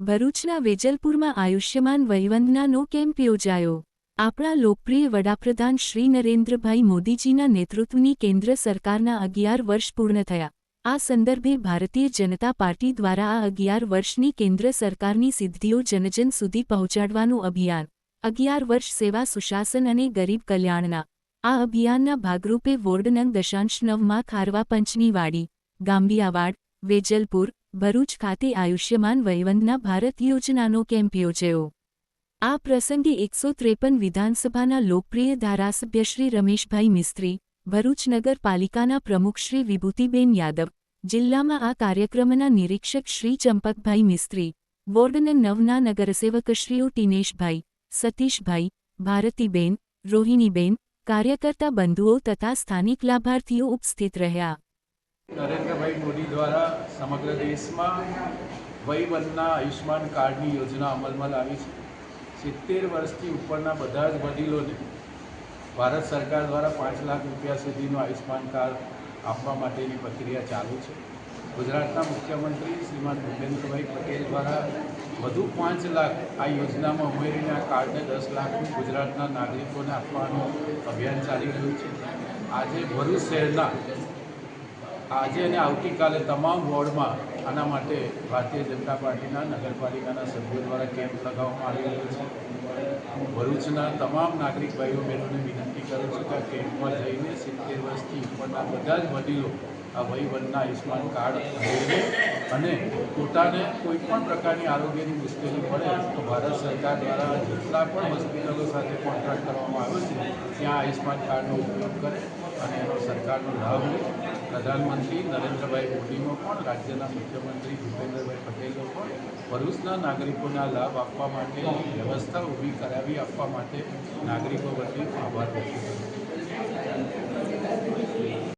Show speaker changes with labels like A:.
A: ભરૂચના વેજલપુરમાં આયુષ્યમાન વહીવંદનાનો કેમ્પ યોજાયો. આપણા લોકપ્રિય વડાપ્રધાન શ્રી નરેન્દ્રભાઈ મોદીજીના નેતૃત્વની કેન્દ્ર સરકારના અગિયાર વર્ષ પૂર્ણ થયા. આ સંદર્ભે ભારતીય જનતા પાર્ટી દ્વારા આ અગિયાર વર્ષની કેન્દ્ર સરકારની સિદ્ધિઓ જનજન સુધી પહોંચાડવાનું અભિયાન, અગિયાર વર્ષ સેવા સુશાસન અને ગરીબ કલ્યાણના, આ અભિયાનના ભાગરૂપે વોર્ડ નંગ દશાંશ નવમાં ખારવા પંચની વાડી, ગાંબિયાવાડ, વેજલપુર ભરૂચ ખાતે આયુષ્યમાન વયવંદના ભારત યોજનાનો કેમ્પ યોજાયો. આ પ્રસંગે એકસો ત્રેપન વિધાનસભાના લોકપ્રિય ધારાસભ્ય શ્રી રમેશભાઈ મિસ્ત્રી, ભરૂચ નગરપાલિકાના પ્રમુખ શ્રી વિભૂતિબેન યાદવ, જિલ્લામાં આ કાર્યક્રમના નિરીક્ષક શ્રી ચંપકભાઈ મિસ્ત્રી, વોર્ડન નવના નગરસેવકશ્રીઓ ટીનેશભાઈ, સતીશભાઈ, ભારતીબેન, રોહિણીબેન, કાર્યકર્તા બંધુઓ તથા સ્થાનિક લાભાર્થીઓ ઉપસ્થિત રહ્યા.
B: નરેન્દ્રભાઈ મોદી દ્વારા સમગ્ર દેશમાં વયવનના આયુષ્યમાન કાર્ડની યોજના અમલમાં લાવી છે. સિત્તેર વર્ષથી ઉપરના બધા જ વડીલોને ભારત સરકાર દ્વારા પાંચ લાખ રૂપિયા સુધીનું આયુષ્યમાન કાર્ડ આપવા માટેની પ્રક્રિયા ચાલુ છે. ગુજરાતના મુખ્યમંત્રી શ્રીમાન ભૂપેન્દ્રભાઈ પટેલ દ્વારા વધુ પાંચ લાખ આ યોજનામાં ઉમેરીને આ કાર્ડને દસ લાખ ગુજરાતના નાગરિકોને આપવાનું અભિયાન ચાલી રહ્યું છે. આજે ભરૂચ શહેરના આજે અને આવતીકાલે તમામ વોર્ડમાં આના માટે ભારતીય જનતા પાર્ટીના નગરપાલિકાના સભ્યો દ્વારા કેમ્પ લગાવવામાં આવી રહ્યો છે. ભરૂચના તમામ નાગરિક ભાઈઓ બહેનોને વિનંતી કરું છું કે કેમ્પમાં જઈને સિત્તેર વર્ષથી ઉપરના બધા જ વડીલો આ વયવનના આયુષ્યમાન કાર્ડ અને પોતાને કોઈ પણ પ્રકારની આરોગ્યની મુશ્કેલી પડે તો ભારત સરકાર દ્વારા જેટલા પણ હોસ્પિટલો સાથે કોન્ટ્રાક્ટ કરવામાં આવ્યો છે, ત્યાં આયુષ્યમાન કાર્ડનો ઉપયોગ કરે અને એનો સરકારનો લાભ લે. પ્રધાનમંત્રી નરેન્દ્રભાઈ મોદીનો પણ, રાજ્યના મુખ્યમંત્રી ભૂપેન્દ્રભાઈ પટેલનો પણ ભરૂચના નાગરિકોના લાભ આપવા માટેની વ્યવસ્થા ઊભી કરાવી આપવા માટે નાગરિકો વતી આભાર વ્યક્ત કરું છું.